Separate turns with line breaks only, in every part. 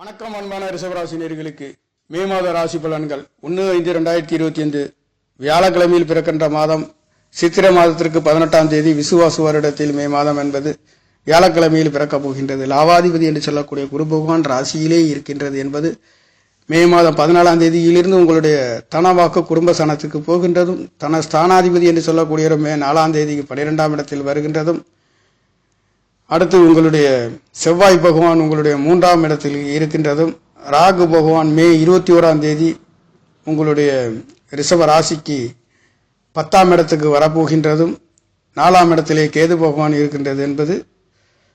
வணக்கம் அன்பான ரிஷபராசினியர்களுக்கு மே மாத ராசி பலன்கள். ஒன்று ஐந்து ரெண்டாயிரத்தி இருபத்தி ஐந்து. வியாழக்கிழமையில் பிறக்கின்ற மாதம் சித்திரை மாதத்திற்கு பதினெட்டாம் தேதி விசுவாசு வருடத்தில் மே மாதம் என்பது வியாழக்கிழமையில் பிறக்கப் போகின்றது. லாவாதிபதி என்று சொல்லக்கூடிய குரு பகவான் ராசியிலே இருக்கின்றது என்பது மே மாதம் பதினாலாம் தேதியிலிருந்து உங்களுடைய தனவாக்கு குடும்ப சனத்துக்கு போகின்றதும் தன ஸ்தானாதிபதி என்று சொல்லக்கூடிய மே நாலாம் தேதிக்கு பன்னிரெண்டாம் இடத்தில் வருகின்றதும் அடுத்து உங்களுடைய செவ்வாய் பகவான் உங்களுடைய மூன்றாம் இடத்தில் இருக்கின்றதும் ராகு பகவான் மே இருபத்தி ஓராம் தேதி உங்களுடைய ரிஷப ராசிக்கு பத்தாம் இடத்துக்கு வரப்போகின்றதும் நாலாம் இடத்திலே கேது பகவான் இருக்கின்றது என்பது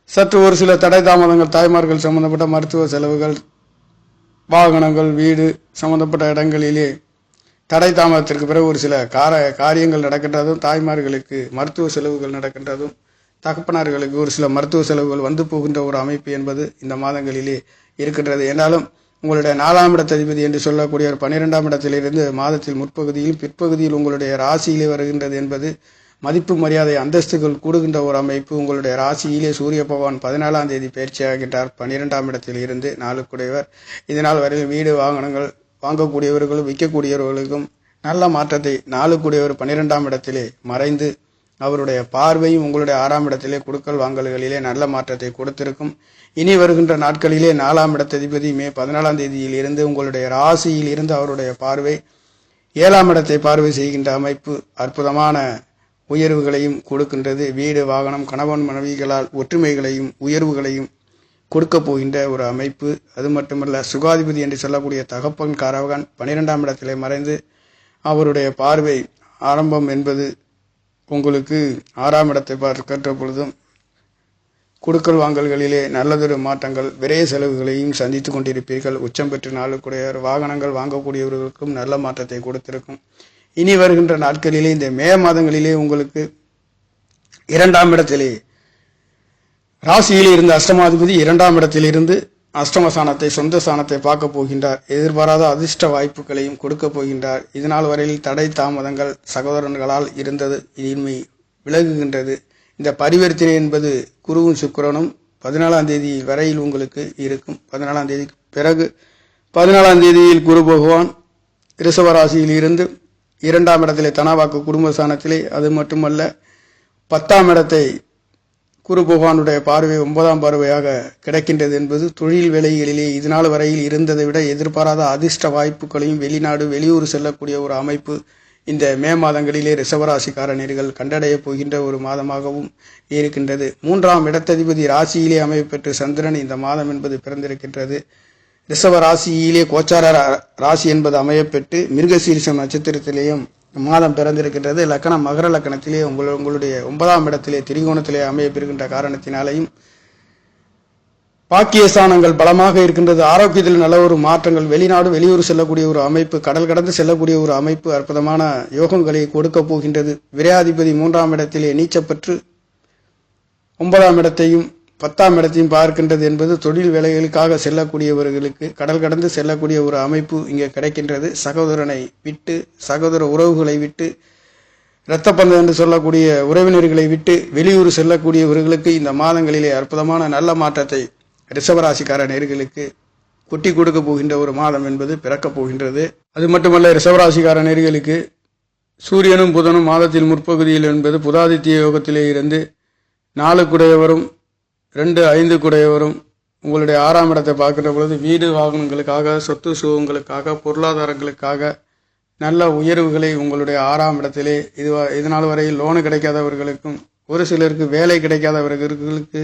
சற்று ஒரு சில தடை தாமதங்கள் தாய்மார்கள் சம்பந்தப்பட்ட மருத்துவ செலவுகள் வாகனங்கள் வீடு சம்பந்தப்பட்ட இடங்களிலே தடை தாமதத்திற்கு பிறகு ஒரு சில கார காரியங்கள் நடக்கின்றதும் தாய்மார்களுக்கு மருத்துவ செலவுகள் நடக்கின்றதும் தகப்பனார்களுக்கு ஒரு சில மருத்துவ செலவுகள் வந்து போகின்ற ஒரு அமைப்பு என்பது இந்த மாதங்களிலே இருக்கின்றது. என்றாலும் உங்களுடைய நாலாம் இடத்ததிபதி என்று சொல்லக்கூடிய ஒரு பன்னிரெண்டாம் இடத்திலிருந்து மாதத்தில் முற்பகுதியில் பிற்பகுதியில் உங்களுடைய ராசியிலே வருகின்றது என்பது மதிப்பு மரியாதை அந்தஸ்துகள் கூடுகின்ற ஒரு அமைப்பு. உங்களுடைய ராசியிலே சூரிய பகவான் பதினாலாம் தேதி பயிற்சியாகின்றார் பன்னிரெண்டாம் இடத்தில் இருந்து நாளுக்குடையவர். இதனால் வரையில் வீடு வாகனங்கள் வாங்கக்கூடியவர்களும் விற்கக்கூடியவர்களுக்கும் நல்ல மாற்றத்தை நாளுக்குடையவர் பன்னிரெண்டாம் இடத்திலே மறைந்து அவருடைய பார்வையும் உங்களுடைய ஆறாம் இடத்திலே கொடுக்கல் வாங்கல்களிலே நல்ல மாற்றத்தை கொடுத்திருக்கும். இனி வருகின்ற நாட்களிலே நாலாம் இடத்ததிபதி மே பதினாலாம் தேதியில் இருந்து உங்களுடைய ராசியில் இருந்து அவருடைய பார்வை ஏழாம் இடத்தை பார்வை செய்கின்ற அமைப்பு அற்புதமான உயர்வுகளையும் கொடுக்கின்றது. வீடு வாகனம் கணவன் மனைவிகளால் ஒற்றுமைகளையும் உயர்வுகளையும் கொடுக்க போகின்ற ஒரு அமைப்பு. அது மட்டுமல்ல சுகாதிபதி என்று சொல்லக்கூடிய தகப்பன் காரவகன் பனிரெண்டாம் இடத்திலே மறைந்து அவருடைய பார்வை ஆரம்பம் என்பது உங்களுக்கு ஆறாம் இடத்தை பார்க்கின்ற பொழுதும் கொடுக்கல் வாங்கல்களிலே நல்லதொரு மாற்றங்கள் விரைய செலவுகளையும் சந்தித்து கொண்டிருப்பீர்கள். உச்சம் பெற்று நாளுக்குடையவர் வாகனங்கள் வாங்கக்கூடியவர்களுக்கும் நல்ல மாற்றத்தை கொடுத்திருக்கும். இனி வருகின்ற நாட்களிலே இந்த மே மாதங்களிலே உங்களுக்கு இரண்டாம் இடத்திலே ராசியில் இருந்த அஷ்டமாதிபதி இரண்டாம் இடத்திலிருந்து அஷ்டமசானத்தை சொந்த சாணத்தை பார்க்க போகின்றார். எதிர்பாராத அதிர்ஷ்ட வாய்ப்புகளையும் கொடுக்க போகின்றார். இதனால் வரையில் தடை தாமதங்கள் சகோதரன்களால் இருந்தது இனிமை விலகுகின்றது. இந்த பரிவர்த்தனை என்பது குருவும் சுக்கிரனும் பதினாலாம் தேதி வரையில் உங்களுக்கு இருக்கும். பதினாலாம் தேதிக்கு பிறகு பதினாலாம் தேதியில் குரு பகவான் ரிஷபராசியில் இருந்து இரண்டாம் இடத்திலே தனாவாக்கு குடும்ப சாணத்திலே அது மட்டுமல்ல பத்தாம் இடத்தை குரு பகவானுடைய பார்வை ஒன்பதாம் பார்வையாக கிடைக்கின்றது என்பது தொழில் வேலைகளிலே இதுநாள் வரையில் இருந்ததை விட எதிர்பாராத அதிர்ஷ்ட வாய்ப்புகளையும் வெளிநாடு வெளியூர் செல்லக்கூடிய ஒரு அமைப்பு இந்த மே மாதங்களிலே ரிஷபராசிக்காரனர்கள் கண்டடைய போகின்ற ஒரு மாதமாகவும் இருக்கின்றது. மூன்றாம் இடத்ததிபதி ராசியிலே அமைப்பெற்று சந்திரன் இந்த மாதம் என்பது பிறந்திருக்கின்றது. ரிசவ ராசியிலே கோச்சார ரா- ராசி என்பது அமையப்பெற்று மிருகசீரிசம் நட்சத்திரத்திலேயும் மாதம் பிறந்திருக்கின்றது. லக்கணம் மகர லக்கணத்திலே உங்கள் உங்களுடைய ஒன்பதாம் இடத்திலே திரிகோணத்திலே அமையப்பெறுகின்ற காரணத்தினாலையும் பாக்கியஸ்தானங்கள் பலமாக இருக்கின்றது. ஆரோக்கியத்தில் நல்ல ஒரு மாற்றங்கள் வெளிநாடு வெளியூர் செல்லக்கூடிய ஒரு அமைப்பு கடல் கடந்து செல்லக்கூடிய ஒரு அமைப்பு அற்புதமான யோகங்களை கொடுக்க போகின்றது. விரையாதிபதி மூன்றாம் இடத்திலே நீச்சப்பற்று ஒன்பதாம் இடத்தையும் பத்தாம் இடத்தையும் பார்க்கின்றது என்பது தொழில் வேலைகளுக்காக செல்லக்கூடியவர்களுக்கு கடல் கடந்து செல்லக்கூடிய ஒரு அமைப்பு இங்கே கிடைக்கின்றது. சகோதரனை விட்டு சகோதர உறவுகளை விட்டு இரத்த பந்தம் என்று சொல்லக்கூடிய உறவினர்களை விட்டு வெளியூர் செல்லக்கூடியவர்களுக்கு இந்த மாதங்களிலே அற்புதமான நல்ல மாற்றத்தை ரிஷபராசிக்கார நேர்களுக்கு குட்டி கொடுக்க போகின்ற ஒரு மாதம் என்பது பிறக்கப் போகின்றது. அது மட்டுமல்ல ரிஷபராசிக்கார நேர்களுக்கு சூரியனும் புதனும் மாதத்தில் முற்பகுதியில் என்பது புதாதித்ய யோகத்திலே இருந்து நாளுக்குடையவரும் ரெண்டு ஐந்து கூடையவரும் உங்களுடைய ஆறாம் இடத்தை பார்க்குற பொழுது வீடு வாகனங்களுக்காக சொத்து சுகங்களுக்காக பொருளாதாரங்களுக்காக நல்ல உயர்வுகளை உங்களுடைய ஆறாம் இடத்திலே இது இதனால் வரை லோனு கிடைக்காதவர்களுக்கும் ஒரு சிலருக்கு வேலை கிடைக்காதவர்களுக்கு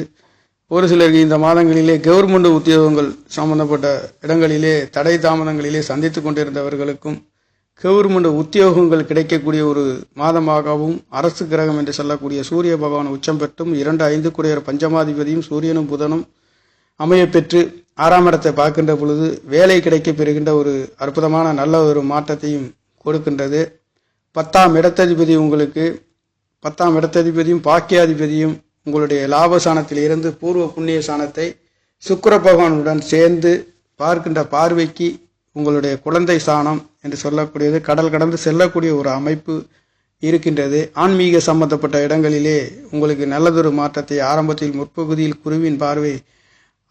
ஒரு சிலருக்கு இந்த மாதங்களிலே கவர்மெண்ட் உத்தியோகங்கள் சம்பந்தப்பட்ட இடங்களிலே தடை தாமதங்களிலே சந்தித்து கொண்டிருந்தவர்களுக்கும் கவர்மெண்ட் உத்தியோகங்கள் கிடைக்கக்கூடிய ஒரு மாதமாகவும் அரசு கிரகம் என்று சொல்லக்கூடிய சூரிய பகவான் உச்சம் பெற்றும் இரண்டு ஐந்து குடையர் பஞ்சமாதிபதியும் சூரியனும் புதனும் அமைய பெற்று ஆறாம் இடத்தை பார்க்கின்ற பொழுது வேலை கிடைக்கப் பெறுகின்ற ஒரு அற்புதமான நல்ல ஒரு மாற்றத்தையும் கொடுக்கின்றது. பத்தாம் இடத்ததிபதி உங்களுக்கு பத்தாம் இடத்ததிபதியும் பாக்கியாதிபதியும் உங்களுடைய லாபசானத்தில் இருந்து பூர்வ புண்ணிய சாணத்தை சுக்கர பகவானுடன் சேர்ந்து பார்க்கின்ற பார்வைக்கு உங்களுடைய குழந்தை சாணம் என்று சொல்லக்கூடியது கடல் கடந்து செல்லக்கூடிய ஒரு அமைப்பு இருக்கின்றது. ஆன்மீக சம்பந்தப்பட்ட இடங்களிலே உங்களுக்கு நல்லதொரு மாற்றத்தை ஆரம்பத்தில் முற்பகுதியில் குருவின் பார்வை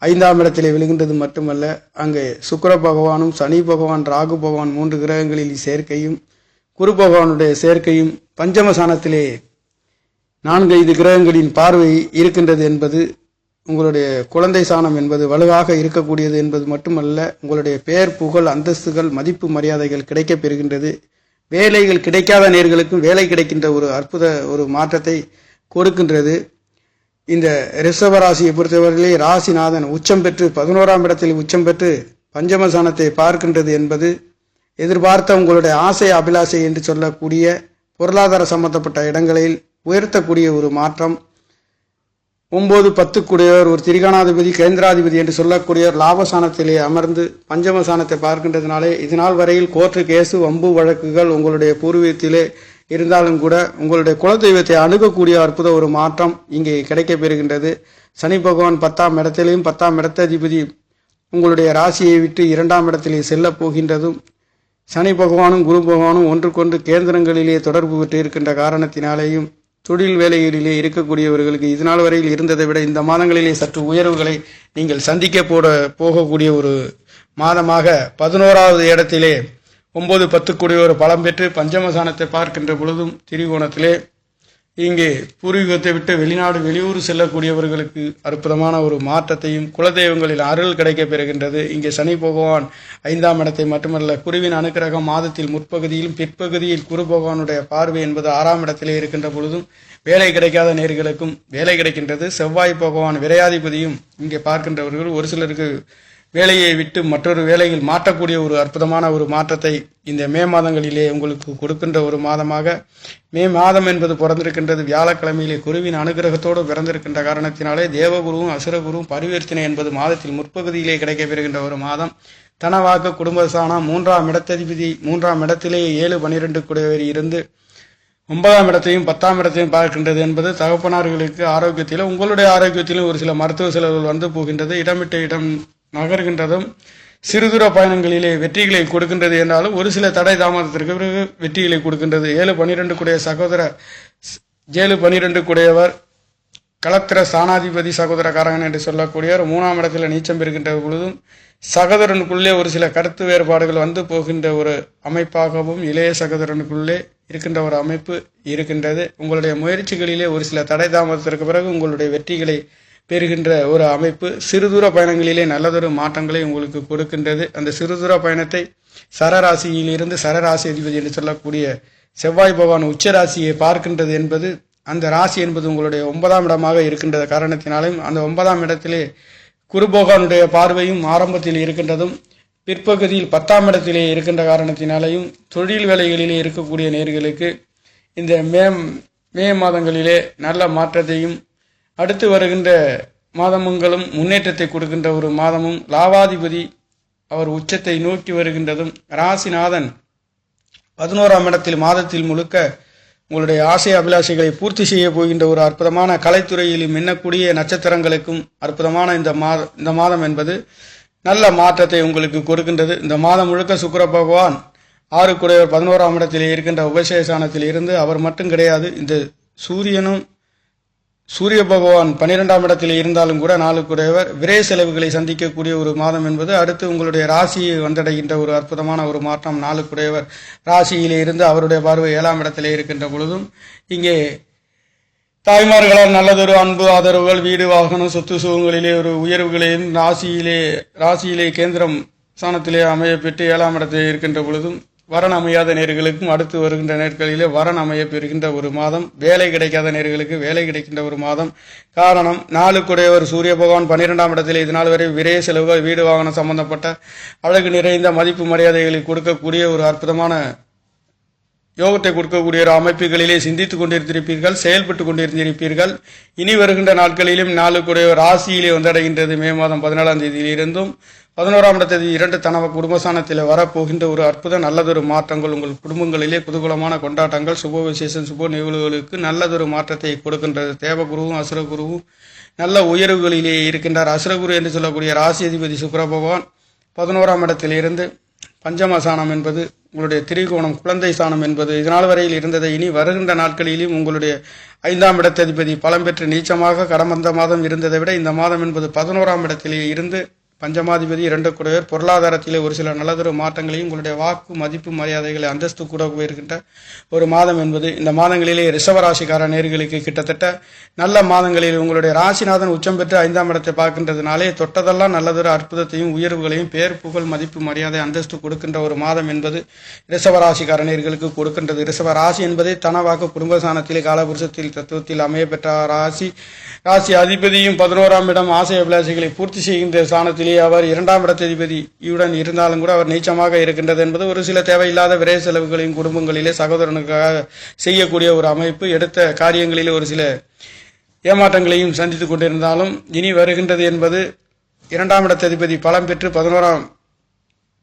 ஐந்தாம் இடத்திலே விழுகின்றது மட்டுமல்ல அங்கே சுக்கர பகவானும் சனி பகவான் ராகு பகவான் மூன்று கிரகங்களில் சேர்க்கையும் குரு பகவானுடைய சேர்க்கையும் பஞ்சமசானத்திலே நான்கு ஐந்து கிரகங்களின் பார்வை இருக்கின்றது என்பது உங்களுடைய குழந்தை சாணம் என்பது வலுவாக இருக்கக்கூடியது என்பது மட்டுமல்ல உங்களுடைய பெயர் புகழ் அந்தஸ்துகள் மதிப்பு மரியாதைகள் கிடைக்கப் பெறுகின்றது. வேலைகள் கிடைக்காத நேர்களுக்கும் வேலை கிடைக்கின்ற ஒரு அற்புத ஒரு மாற்றத்தை கொடுக்கின்றது. இந்த ரிஷபராசியை பொறுத்தவரையிலே ராசிநாதன் உச்சம் பெற்று பதினோராம் இடத்தில் உச்சம் பெற்று பஞ்சமசானத்தை பார்க்கின்றது என்பது எதிர்பார்த்த உங்களுடைய ஆசை அபிலாசை என்று சொல்லக்கூடிய பொருளாதார சம்பந்தப்பட்ட இடங்களில் உயர்த்தக்கூடிய ஒரு மாற்றம். ஒம்பது பத்துக்குடையவர் ஒரு திரிகாணாதிபதி கேந்திராதிபதி என்று சொல்லக்கூடியவர் லாபசானத்திலே அமர்ந்து பஞ்சமசானத்தை பார்க்கின்றதுனாலே இதனால் வரையில் கோர்ட்டு கேசு வம்பு வழக்குகள் உங்களுடைய பூர்வீகத்திலே இருந்தாலும் கூட உங்களுடைய குலதெய்வத்தை அணுகக்கூடிய அற்புத ஒரு மாற்றம் இங்கே கிடைக்கப் பெறுகின்றது சனி பகவான் பத்தாம் இடத்திலேயும் பத்தாம் இடத்ததிபதி உங்களுடைய ராசியை விட்டு இரண்டாம் இடத்திலே செல்லப் போகின்றதும் சனி பகவானும் குரு பகவானும் ஒன்றுக்கொன்று கேந்திரங்களிலே தொடர்பு பெற்று இருக்கின்ற காரணத்தினாலேயும் தொழில் வேலைகளிலே இருக்கக்கூடியவர்களுக்கு இதனால் வரையில் இருந்ததை விட இந்த மாதங்களிலே சற்று உயர்வுகளை நீங்கள் சந்திக்க போட போகக்கூடிய ஒரு மாதமாக பதினோராவது இடத்திலே ஒன்பது கூடிய ஒரு பலம் பெற்று பஞ்சமசானத்தை பார்க்கின்ற பொழுதும் திரிகோணத்திலே இங்கே பூர்வீகத்தை விட்டு வெளிநாடு வெளியூர் செல்லக்கூடியவர்களுக்கு அற்புதமான ஒரு மாற்றத்தையும் குலதெய்வங்களில் அருள் கிடைக்கப் பெறுகின்றது. இங்கே சனி பகவான் ஐந்தாம் இடத்தை மட்டுமல்ல குருவின் அனுக்கிரகம் மாதத்தில் முற்பகுதியிலும் பிற்பகுதியில் குரு பகவானுடைய பார்வை என்பது ஆறாம் இடத்திலே இருக்கின்ற பொழுதும் வேலை கிடைக்காத நேர்களுக்கும் வேலை கிடைக்கின்றது. செவ்வாய் பகவான் விரையாதிபதியும் இங்கே பார்க்கின்றவர்கள். ஒரு சிலருக்கு வேலையை விட்டு மற்றொரு வேலையில் மாற்றக்கூடிய ஒரு அற்புதமான ஒரு மாற்றத்தை இந்த மே மாதங்களிலே உங்களுக்கு கொடுக்கின்ற ஒரு மாதமாக மே மாதம் என்பது பிறந்திருக்கின்றது. வியாழக்கிழமையிலே குருவின் அனுகிரகத்தோடு பிறந்திருக்கின்ற காரணத்தினாலே தேவகுருவும் அசுரகுருவும் பரிவர்த்தனை என்பது மாதத்தில் முற்பகுதியிலே கிடைக்கப்பெறுகின்ற ஒரு மாதம். தனவாக்கு குடும்பசானம் மூன்றாம் இடத்ததிபதி மூன்றாம் இடத்திலே ஏழு பனிரெண்டு குடையவர் இருந்து ஒன்பதாம் இடத்தையும் பத்தாம் இடத்தையும் பார்க்கின்றது என்பது தகப்பனார்களுக்கு ஆரோக்கியத்திலும் உங்களுடைய ஆரோக்கியத்திலும் ஒரு சில மருத்துவ செலவுகள் வந்து போகின்றது. இடமிட்ட இடம் நகர்கின்றதும் சிறுதூர பயணங்களிலே வெற்றிகளை கொடுக்கின்றது என்றாலும் ஒரு சில தடை தாமதத்திற்கு பிறகு வெற்றிகளை கொடுக்கின்றது. ஏழு பன்னிரெண்டு கூடிய சகோதர ஏழு பன்னிரெண்டு கூடியவர் களத்திர சாணாதிபதி சகோதரக்காரங்கன் என்று சொல்லக்கூடியவர் மூணாம் இடத்துல நீச்சம் பெறுகின்ற பொழுதும் சகோதரனுக்குள்ளே ஒரு சில கருத்து வேறுபாடுகள் வந்து போகின்ற ஒரு அமைப்பாகவும் இளைய சகோதரனுக்குள்ளே இருக்கின்ற ஒரு அமைப்பு இருக்கின்றது. உங்களுடைய முயற்சிகளிலே ஒரு சில தடை தாமதத்திற்கு பிறகு உங்களுடைய வெற்றிகளை பெறுகின்ற ஒரு அமைப்பு சிறுதூர பயணங்களிலே நல்லதொரு மாற்றங்களை உங்களுக்கு கொடுக்கின்றது. அந்த சிறுதூர பயணத்தை சரராசியிலிருந்து சரராசி அதிபதி என்று சொல்லக்கூடிய செவ்வாய் பகவான் உச்ச ராசியை பார்க்கின்றது என்பது அந்த ராசி என்பது உங்களுடைய ஒன்பதாம் இடமாக இருக்கின்ற காரணத்தினாலும் அந்த ஒன்பதாம் இடத்திலே குருபகவானுடைய பார்வையும் ஆரம்பத்தில் இருக்கின்றதும் பிற்பகுதியில் பத்தாம் இடத்திலே இருக்கின்ற காரணத்தினாலையும் தொழில் வேலைகளிலே இருக்கக்கூடிய நேர்களுக்கு இந்த மே மே மாதங்களிலே நல்ல மாற்றத்தையும் அடுத்து வருகின்ற மாதமுங்களும் முன்னேற்றத்தை கொடுக்கின்ற ஒரு மாதமும் லாவாதிபதி அவர் உச்சத்தை நோக்கி வருகின்றதும் ராசிநாதன் பதினோராம் இடத்தில் மாதத்தில் முழுக்க உங்களுடைய ஆசை அபிலாஷைகளை பூர்த்தி செய்ய போகின்ற ஒரு அற்புதமான கலைத்துறையிலும் மின்னக்கூடிய நட்சத்திரங்களுக்கும் அற்புதமான இந்த மாத இந்த மாதம் என்பது நல்ல மாற்றத்தை உங்களுக்கு கொடுக்கின்றது. இந்த மாதம் முழுக்க சுக்கிர பகவான் ஆறு குடையவர் பதினோராம் இடத்திலே இருக்கின்ற உபசேசானத்தில் இருந்து அவர் மட்டும் கிடையாது. இந்த சூரியனும் சூரிய பகவான் பன்னிரெண்டாம் இடத்தில் இருந்தாலும் கூட நாளுக்குடையவர் விரை செலவுகளை சந்திக்கக்கூடிய ஒரு மாதம் என்பது அடுத்து உங்களுடைய ராசியை வந்தடைகின்ற ஒரு அற்புதமான ஒரு மாற்றம். நாளுக்குடையவர் ராசியிலே இருந்து அவருடைய பார்வை ஏழாம் இடத்திலே இருக்கின்ற பொழுதும் இங்கே தாய்மார்களால் நல்லதொரு அன்பு ஆதரவுகள் வீடு வாகனம் சொத்து சுகங்களிலே ஒரு உயர்வுகளையும் ராசியிலே ராசியிலே கேந்திரம் ஸ்தானத்திலே அமைய பெற்று ஏழாம் இடத்திலே இருக்கின்ற பொழுதும் வரன் அமையாத நேர்களுக்கும் அடுத்து வருகின்ற நேர்களிலே வரன் அமைய பெறுகின்ற ஒரு மாதம் வேலை கிடைக்காத நேர்களுக்கு வேலை கிடைக்கின்ற ஒரு மாதம். காரணம் நாளுக்குடையவர் சூரிய பகவான் பன்னிரெண்டாம் இடத்தில் இது நாள் வரை விரைய செலவுகள் வீடு வாகனம் சம்பந்தப்பட்ட அழகு நிறைந்த மதிப்பு மரியாதைகளை கொடுக்கக்கூடிய ஒரு அற்புதமான யோகத்தை கொடுக்கக்கூடிய ஒரு அமைப்புகளிலே சிந்தித்துக் கொண்டிருந்திருப்பீர்கள் செயல்பட்டு கொண்டிருந்திருப்பீர்கள். இனி வருகின்ற நாட்களிலும் நாளுக்குடைய ராசியிலே வந்தடைகின்றது. மே மாதம் பதினாலாம் தேதியிலிருந்தும் பதினோராம் இடத்தேதி இரண்டு தனவ குடும்பஸ்தானத்தில் வரப்போகின்ற ஒரு அற்புத நல்லதொரு மாற்றங்கள் உங்கள் குடும்பங்களிலே குதூகலமான கொண்டாட்டங்கள் சுப விசேஷம் சுப நிகழ்வுகளுக்கு நல்லதொரு மாற்றத்தை கொடுக்கின்றது. தேவகுருவும் அசுரகுருவும் நல்ல உயர்வுகளிலே இருக்கின்றார். அசுரகுரு என்று சொல்லக்கூடிய ராசி அதிபதி சுக்கிர பகவான் பதினோராம் இடத்திலிருந்து பஞ்சம சாணம் என்பது உங்களுடைய திரிகோணம் குழந்தை சாணம் என்பது. இதனால் வரையில் இருந்ததை இனி வருகின்ற நாட்களிலும் உங்களுடைய ஐந்தாம் இடத்ததிபதி பலம் பெற்று நீச்சமாக கடந்த மாதம் இருந்ததை விட இந்த மாதம் என்பது பதினோராம் இடத்திலே இருந்து பஞ்சமாதிபதி இரண்டு கூடவர் பொருளாதாரத்திலே ஒரு சில நல்லதொரு மாற்றங்களையும் உங்களுடைய வாக்கு மதிப்பு மரியாதைகளை அந்தஸ்து கூட போயிருக்கின்ற ஒரு மாதம் என்பது இந்த மாதங்களிலே ரிஷபராசிக்கார நேர்களுக்கு கிட்டத்தட்ட நல்ல மாதங்களில் உங்களுடைய ராசிநாதன் உச்சம் பெற்று ஐந்தாம் இடத்தை பார்க்கின்றதுனாலே தொட்டதெல்லாம் நல்லதொரு அற்புதத்தையும் உயர்வுகளையும் பேர் புகழ் மதிப்பு மரியாதை அந்தஸ்து கொடுக்கின்ற ஒரு மாதம் என்பது ரிஷபராசிக்கார நேர்களுக்கு கொடுக்கின்றது. ரிஷப ராசி என்பதே தனவாக்கு குடும்பஸ்தானத்திலே காலபுருஷத்தில் தத்துவத்தில் அமைய பெற்ற ராசி ராசி அதிபதியும் பதினோராம் இடம் ஆசை அபிலாஷைகளை பூர்த்தி செய்கின்ற ஸ்தானத்திலே அவர் இரண்டாம் இடத்ததிபதியுடன் இருந்தாலும் கூட அவர் நீச்சமாக இருக்கின்றது என்பது ஒரு சில தேவையில்லாத விரை செலவுகளையும் குடும்பங்களிலே சகோதரனுக்காக செய்யக்கூடிய ஒரு அமைப்பு. எடுத்த காரியங்களிலே ஒரு சில ஏமாற்றங்களையும் சந்தித்துக் கொண்டிருந்தாலும் இனி வருகின்றது என்பது இரண்டாம் இடத்ததிபதி பலம் பெற்று பதினோராம்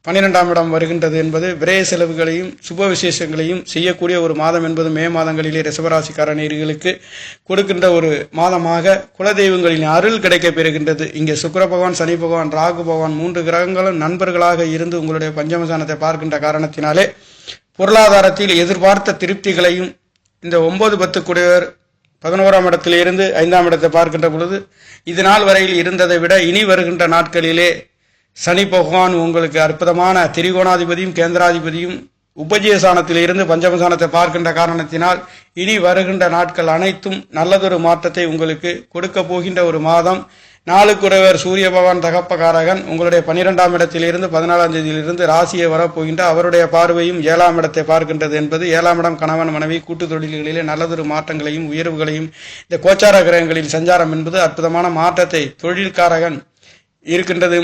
பன்னிரெண்டாம் இடம் வருகின்றது என்பது விரய செலவுகளையும் சுப விசேஷங்களையும் செய்யக்கூடிய ஒரு மாதம் என்பது மே மாதங்களிலே ரிசவராசிக்கார நேர்களுக்கு கொடுக்கின்ற ஒரு மாதமாக குலதெய்வங்களின் அருள் கிடைக்கப் பெறுகின்றது. இங்கே சுக்கர பகவான் சனி பகவான் ராகு பகவான் மூன்று கிரகங்களும் நண்பர்களாக இருந்து உங்களுடைய பஞ்சமசானத்தை பார்க்கின்ற காரணத்தினாலே பொருளாதாரத்தில் எதிர்பார்த்த திருப்திகளையும் இந்த ஒன்பது பத்து குடையவர் பதினோராம் இடத்திலிருந்து ஐந்தாம் இடத்தை பார்க்கின்ற பொழுது இது நாள் வரையில் இருந்ததை விட இனி வருகின்ற நாட்களிலே சனி பகவான் உங்களுக்கு அற்புதமான திரிகோணாதிபதியும் கேந்திராதிபதியும் உபஜயசானத்தில் இருந்து பஞ்சமசானத்தை பார்க்கின்ற காரணத்தினால் இனி வருகின்ற நாட்கள் அனைத்தும் நல்லதொரு மாற்றத்தை உங்களுக்கு கொடுக்க போகின்ற ஒரு மாதம். நாளுக்குறைவர் சூரிய பகவான் தகப்பகாரகன் உங்களுடைய பன்னிரெண்டாம் இடத்திலிருந்து பதினாலாம் தேதியிலிருந்து ராசியை வரப்போகின்ற அவருடைய பார்வையும் ஏழாம் இடத்தை பார்க்கின்றது என்பது ஏழாம் இடம் கணவன் மனைவி கூட்டு தொழில்களிலே நல்லதொரு மாற்றங்களையும் உயர்வுகளையும் இந்த கோச்சார கிரகங்களின் சஞ்சாரம் என்பது அற்புதமான மாற்றத்தை தொழில்காரகன் இருக்கின்றது.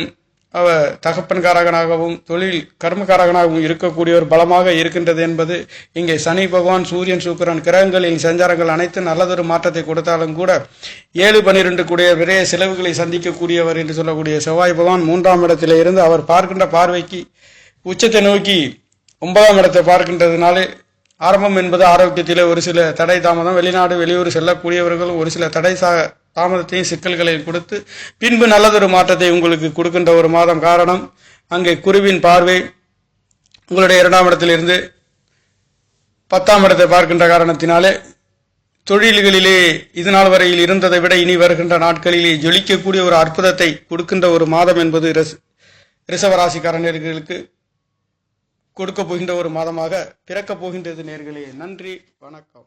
அவ தகப்பன்காரகனாகவும் தொழில் கர்மகாரகனாகவும் இருக்கக்கூடிய ஒரு பலமாக இருக்கின்றது என்பது இங்கே சனி பகவான் சூரியன் சுக்கிரன் கிரகங்களின் சஞ்சாரங்கள் அனைத்து நல்லதொரு மாற்றத்தை கொடுத்தாலும் கூட ஏழு பன்னிரெண்டு கூடிய விரைய செலவுகளை சந்திக்கக்கூடியவர் என்று சொல்லக்கூடிய செவ்வாய் பகவான் மூன்றாம் இடத்திலே இருந்து அவர் பார்க்கின்ற பார்வைக்கு உச்சத்தை நோக்கி ஒன்பதாம் இடத்தை பார்க்கின்றதுனாலே ஆரம்பம் என்பது ஆரோக்கியத்திலே ஒரு சில தடை தாமதம் வெளிநாடு வெளியூர் செல்லக்கூடியவர்கள் ஒரு சில தடை சா தாமதத்தையும் சிக்கல்களையும் கொடுத்து பின்பு நல்லதொரு மாற்றத்தை உங்களுக்கு கொடுக்கின்ற ஒரு மாதம் காரணம் அங்கே குருவின் பார்வை உங்களுடைய இரண்டாம் இடத்திலிருந்து பத்தாம் இடத்தை பார்க்கின்ற காரணத்தினாலே தொழில்களிலே இது நாள் வரையில் இருந்ததை விட இனி வருகின்ற நாட்களிலே ஜொலிக்கக்கூடிய ஒரு அற்புதத்தை கொடுக்கின்ற ஒரு மாதம் என்பது ரிஸ் ரிசவராசிக்கார நேர்களுக்கு கொடுக்க போகின்ற ஒரு மாதமாக பிறக்கப் போகின்றது நேர்களே. நன்றி வணக்கம்.